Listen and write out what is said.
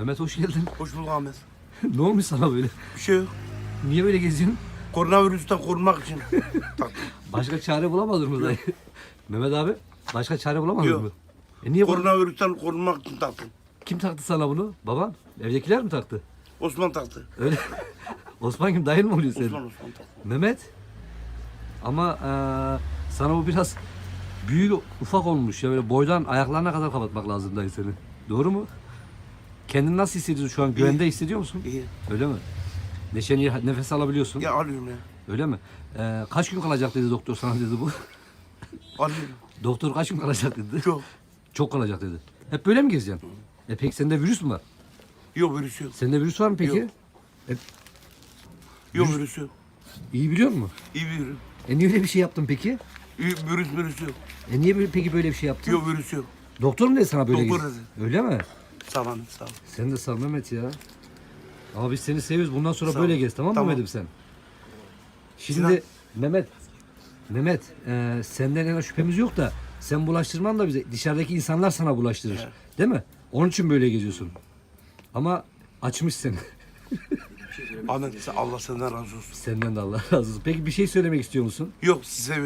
Mehmet hoş geldin. Hoş bulduk Ahmet. ne olmuş sana böyle? Bir şey yok. Niye böyle geziyorsun? Koronavirüsten korunmak için. Başka çare bulamadın mı dayı? Mehmet abi başka çare bulamadın Yok. mı? E niye? Koronavirüsten korunmak için taktım. Kim taktı sana bunu? Baban? Evdekiler mi taktı? Osman taktı. Öyle. Osman kim dayın mı oluyor senin? Osman Osman taktı. Mehmet. Ama eee, sana bu biraz büyük ufak olmuş ya böyle boydan ayaklarına kadar kapatmak lazım dayı seni. Doğru mu? Kendini nasıl hissediyorsun şu an? Güvende hissediyor musun? İyi. Öyle mi? Neşeni nefes alabiliyorsun. Ya alıyorum ya. Öyle mi? Eee, kaç gün kalacak dedi doktor sana dedi bu. Alıyorum. doktor kaç gün kalacak dedi. Çok. Çok kalacak dedi. Hep böyle mi gezeceksin? E peki sende virüs mü var? Yok virüs yok. Sende virüs var mı peki? Yok. Yok virüs yok. İyi biliyor musun? İyi virüs. E niye öyle bir şey yaptın peki? İyi, virüs virüs yok. E niye böyle- peki böyle bir şey yaptın? Yok virüs yok. Doktor mu dedi sana böyle Doktor dedi. Öyle mi? Sağ sağ ol. Sen de sağ ol Mehmet ya. Ama biz seni seviyoruz. Bundan sonra Sağ ol. böyle gez tamam mı Tamam. Mehmet'im sen? Şimdi Sinan. Mehmet, Mehmet e, senden yana şüphemiz yok da sen bulaştırman da bize dışarıdaki insanlar sana bulaştırır. Evet. Değil mi? Onun için böyle geziyorsun. Ama açmış seni. Ahmet Allah senden razı olsun. Senden de Allah razı olsun. Peki bir şey söylemek istiyor musun? Yok size